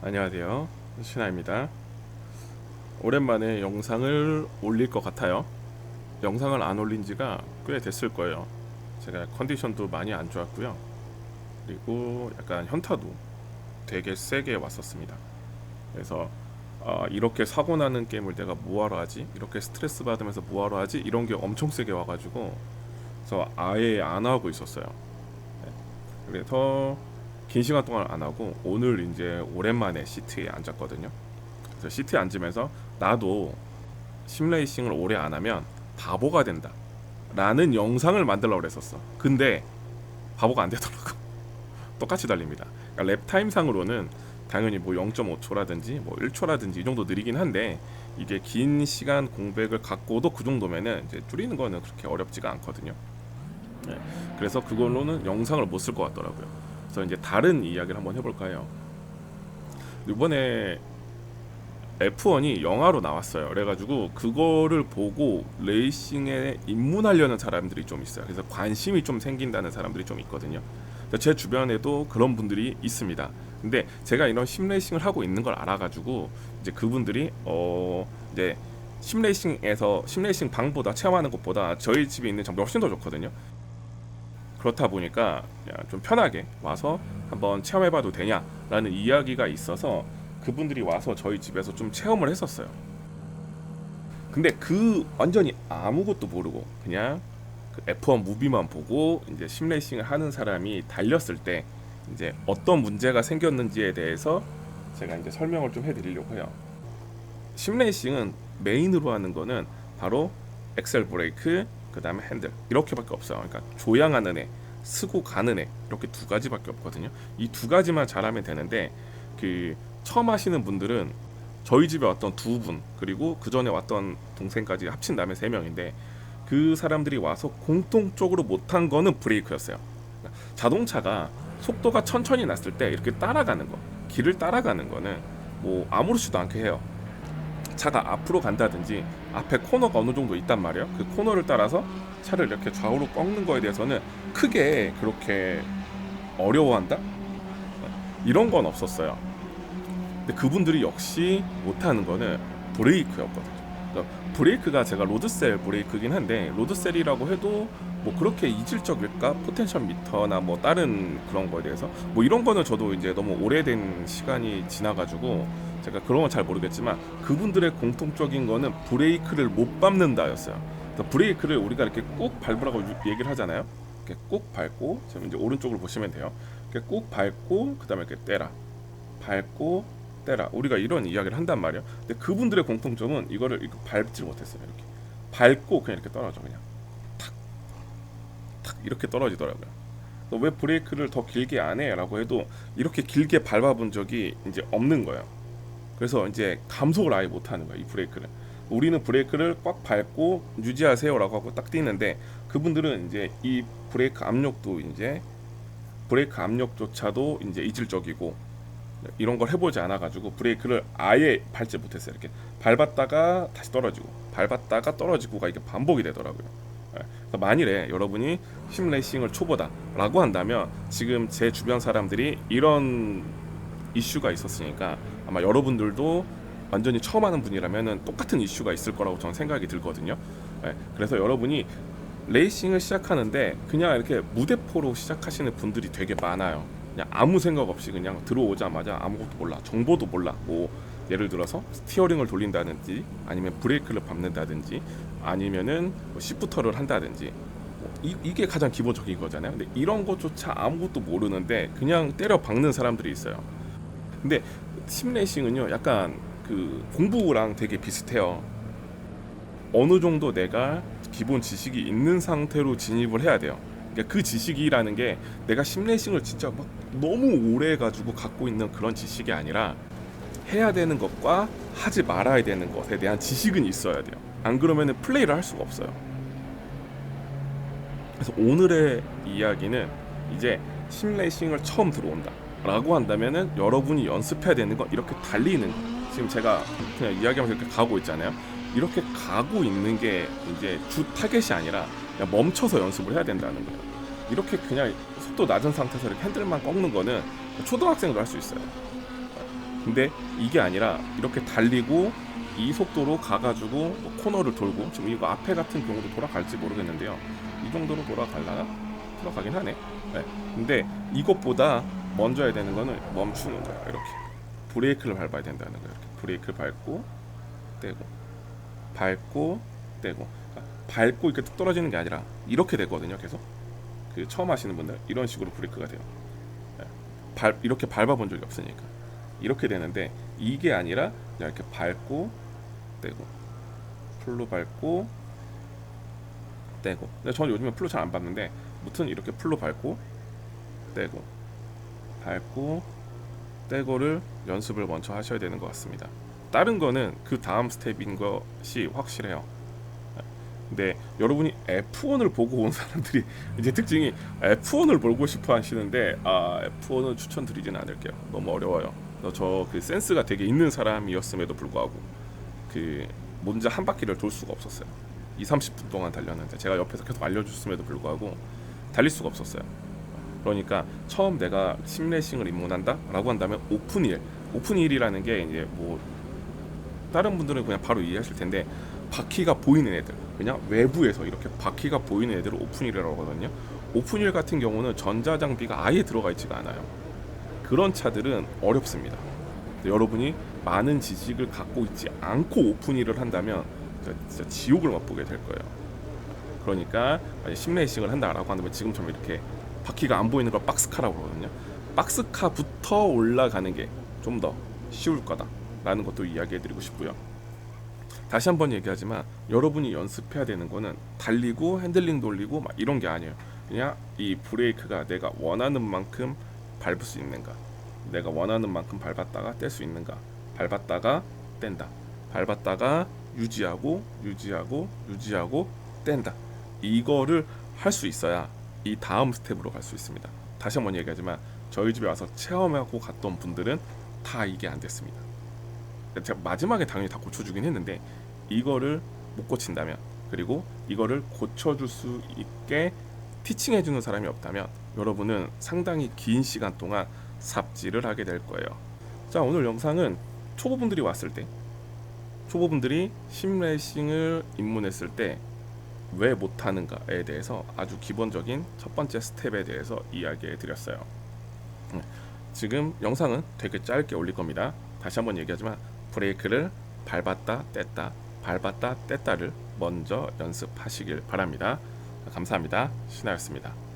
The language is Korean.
안녕하세요. 신하입니다. 오랜만에 영상을 올릴 것 같아요. 영상을 안 올린 지가 꽤 됐을 거예요. 제가 컨디션도 많이 안 좋았고요. 그리고 약간 현타도 되게 세게 왔었습니다. 그래서 아, 이렇게 사고 나는 게임을 내가 뭐하러 하지? 이렇게 스트레스 받으면서 뭐하러 하지? 이런 게 엄청 세게 와가지고 그래서 아예 안 하고 있었어요. 네. 그래서 긴 시간 동안 안 하고 오늘 이제 오랜만에 시트에 앉았거든요. 그래서 시트에 앉으면서 나도 심레이싱을 오래 안 하면 바보가 된다. 라는 영상을 만들려고 그랬었어. 근데 바보가 안 되더라고. 똑같이 달립니다. 그러니까 랩 타임 상으로는 당연히 뭐 0.5초라든지 뭐 1초라든지 이 정도 느리긴 한데 이게 긴 시간 공백을 갖고도 그 정도면은 이제 줄이는 거는 그렇게 어렵지가 않거든요. 네. 그래서 그걸로는 영상을 못 쓸 것 같더라고요. 그래서 이제 다른 이야기를 한번 해볼까 해요. 이번에 F1이 영화로 나왔어요. 그래가지고 그거를 보고 레이싱에 입문하려는 사람들이 좀 있어요. 그래서 관심이 좀 생긴다는 사람들이 좀 있거든요. 제 주변에도 그런 분들이 있습니다. 근데 제가 이런 심레이싱을 하고 있는 걸 알아가지고 이제 그분들이 어 이제 심레이싱에서 심레이싱 방보다 체험하는 것보다 저희 집에 있는 장비 훨씬 더 좋거든요. 그렇다 보니까 그냥 좀 편하게 와서 한번 체험해봐도 되냐라는 이야기가 있어서 그분들이 와서 저희 집에서 좀 체험을 했었어요. 근데 그 완전히 아무것도 모르고 그냥 그 F1 무비만 보고 이제 심레이싱을 하는 사람이 달렸을 때 이제 어떤 문제가 생겼는지에 대해서 제가 이제 설명을 좀 해드리려고 해요. 심레이싱은 메인으로 하는 거는 바로 엑셀 브레이크 그 다음에 핸들 이렇게밖에 없어요. 그러니까 조향하는 애, 쓰고 가는 애 이렇게 두 가지밖에 없거든요. 이 두 가지만 잘하면 되는데 그 처음 하시는 분들은 저희 집에 왔던 두 분 그리고 그 전에 왔던 동생까지 합친다면 세 명인데 그 사람들이 와서 공통적으로 못한 거는 브레이크였어요. 그러니까 자동차가 속도가 천천히 났을 때 이렇게 따라가는 거, 길을 따라가는 거는 뭐 아무렇지도 않게 해요. 차가 앞으로 간다든지 앞에 코너가 어느 정도 있단 말이에요. 그 코너를 따라서 차를 이렇게 좌우로 꺾는 거에 대해서는 크게 그렇게 어려워한다? 이런 건 없었어요. 근데 그분들이 역시 못하는 거는 브레이크였거든요. 브레이크가 제가 로드셀 브레이크긴 한데 로드셀이라고 해도 뭐 그렇게 이질적일까? 포텐셜 미터나 뭐 다른 그런 거에 대해서 뭐 이런 거는 저도 이제 너무 오래된 시간이 지나가지고 제가 그런 건 잘 모르겠지만 그분들의 공통적인 거는 브레이크를 못 밟는다였어요. 그러니까 브레이크를 우리가 이렇게 꾹 밟으라고 유- 얘기를 하잖아요. 이렇게 꾹 밟고 지금 이제 오른쪽으로 보시면 돼요. 이렇게 꾹 밟고 그다음에 이렇게 떼라. 밟고 떼라. 우리가 이런 이야기를 한단 말이에요. 근데 그분들의 공통점은 이거를 이렇게 밟지 못했어요. 이렇게 밟고 그냥 이렇게 떨어져 그냥 탁, 탁 이렇게 떨어지더라고요. 그왜 브레이크를 더 길게 안 해?라고 해도 이렇게 길게 밟아본 적이 이제 없는 거예요. 그래서 이제 감속을 아예 못 하는 거예요. 이 브레이크를. 우리는 브레이크를 꽉 밟고 유지하세요라고 하고 딱 뛰는데 그분들은 이제 이 브레이크 압력도 이제 브레이크 압력조차도 이제 이질적이고 이런 걸 해보지 않아가지고 브레이크를 아예 밟지 못했어요. 이렇게 밟았다가 다시 떨어지고 밟았다가 떨어지고가 이게 반복이 되더라고요. 예. 그래서 만일에 여러분이 심레이싱을 초보다라고 한다면 지금 제 주변 사람들이 이런 이슈가 있었으니까 아마 여러분들도 완전히 처음 하는 분이라면 똑같은 이슈가 있을 거라고 저는 생각이 들거든요. 예. 그래서 여러분이 레이싱을 시작하는데 그냥 이렇게 무대포로 시작하시는 분들이 되게 많아요. 그냥 아무 생각 없이 그냥 들어오자마자 아무것도 몰라. 정보도 몰라 뭐 예를 들어서 스티어링을 돌린다든지 아니면 브레이크를 밟는다든지 아니면은 뭐 시프터를 한다든지 뭐 이, 이게 가장 기본적인 거잖아요. 근데 이런 것조차 아무것도 모르는데 그냥 때려 박는 사람들이 있어요. 근데 심레이싱은요 약간 그 공부랑 되게 비슷해요. 어느 정도 내가 기본 지식이 있는 상태로 진입을 해야 돼요. 그러니까 그 지식이라는 게 내가 심레이싱을 진짜 막 너무 오래 가지고 갖고 있는 그런 지식이 아니라 해야 되는 것과 하지 말아야 되는 것에 대한 지식은 있어야 돼요. 안 그러면은 플레이를 할 수가 없어요. 그래서 오늘의 이야기는 이제 심레이싱을 처음 들어온다. 라고 한다면은 여러분이 연습해야 되는 건 이렇게 달리는 지금 제가 그냥 이야기하면서 이렇게 가고 있잖아요. 이렇게 가고 있는 게 이제 주 타겟이 아니라 멈춰서 연습을 해야 된다는 거예요. 이렇게 그냥 속도 낮은 상태에서 이렇게 핸들만 꺾는 거는 초등학생도 할 수 있어요. 근데 이게 아니라 이렇게 달리고 이 속도로 가가지고 뭐 코너를 돌고 지금 이거 앞에 같은 경우도 돌아갈지 모르겠는데요. 이 정도로 돌아갈라나? 돌아가긴 하네. 네. 근데 이것보다 먼저 해야 되는 거는 멈추는 거야. 이렇게 브레이크를 밟아야 된다는 거야. 이렇게 브레이크를 밟고 떼고 밟고 떼고 밟고 이렇게 뚝 떨어지는 게 아니라 이렇게 되거든요. 계속 그 처음 하시는 분들 이런 식으로 브레이크가 돼요. 네. 밟 이렇게 밟아본 적이 없으니까 이렇게 되는데 이게 아니라 그냥 이렇게 밟고 떼고 풀로 밟고 떼고 근데 저는 요즘에 풀로 잘 안 밟는데 무튼 이렇게 풀로 밟고 떼고 밟고 떼고를 연습을 먼저 하셔야 되는 것 같습니다 다른 거는 그 다음 스텝인 것이 확실해요 근데 여러분이 F1을 보고 온 사람들이 이제 특징이 F1을 보고 싶어 하시는데 아 F1은 추천드리지는 않을게요 너무 어려워요 저 그 센스가 되게 있는 사람이었음에도 불구하고 그 먼저 한 바퀴를 돌 수가 없었어요. 2, 30분 동안 달렸는데 제가 옆에서 계속 알려줬음에도 불구하고 달릴 수가 없었어요. 그러니까 처음 내가 심레싱을 입문한다라고 한다면 오픈힐, 오픈힐이라는 게 이제 뭐 다른 분들은 그냥 바로 이해하실 텐데 바퀴가 보이는 애들, 그냥 외부에서 이렇게 바퀴가 보이는 애들을 오픈힐이라고 하거든요. 오픈힐 같은 경우는 전자 장비가 아예 들어가 있지가 않아요. 그런 차들은 어렵습니다. 여러분이 많은 지식을 갖고 있지 않고 오픈일을 한다면 진짜 지옥을 맛보게 될 거예요. 그러니까 심레이싱을 한다라고 한다면 지금처럼 이렇게 바퀴가 안 보이는 걸 박스카라고 그러거든요. 박스카부터 올라가는 게 좀 더 쉬울 거다라는 것도 이야기해드리고 싶고요. 다시 한번 얘기하지만 여러분이 연습해야 되는 거는 달리고 핸들링 돌리고 막 이런 게 아니에요. 그냥 이 브레이크가 내가 원하는 만큼 밟을 수 있는가 내가 원하는 만큼 밟았다가 뗄 수 있는가 밟았다가 뗀다 밟았다가 유지하고 유지하고 유지하고 뗀다. 이거를 할 수 있어야 이 다음 스텝으로 갈 수 있습니다. 다시 한번 얘기하지만 저희 집에 와서 체험하고 갔던 분들은 다 이게 안 됐습니다 제가 마지막에 당연히 다 고쳐주긴 했는데 이거를 못 고친다면 그리고 이거를 고쳐줄 수 있게 티칭해주는 사람이 없다면 여러분은 상당히 긴 시간 동안 삽질을 하게 될 거예요. 자 오늘 영상은 초보분들이 왔을 때 초보분들이 심레이싱을 입문했을 때 왜 못하는가에 대해서 아주 기본적인 첫 번째 스텝에 대해서 이야기해 드렸어요. 음, 지금 영상은 되게 짧게 올릴 겁니다. 다시 한번 얘기하지만 브레이크를 밟았다 뗐다 밟았다 뗐다를 먼저 연습하시길 바랍니다. 감사합니다. 신하였습니다.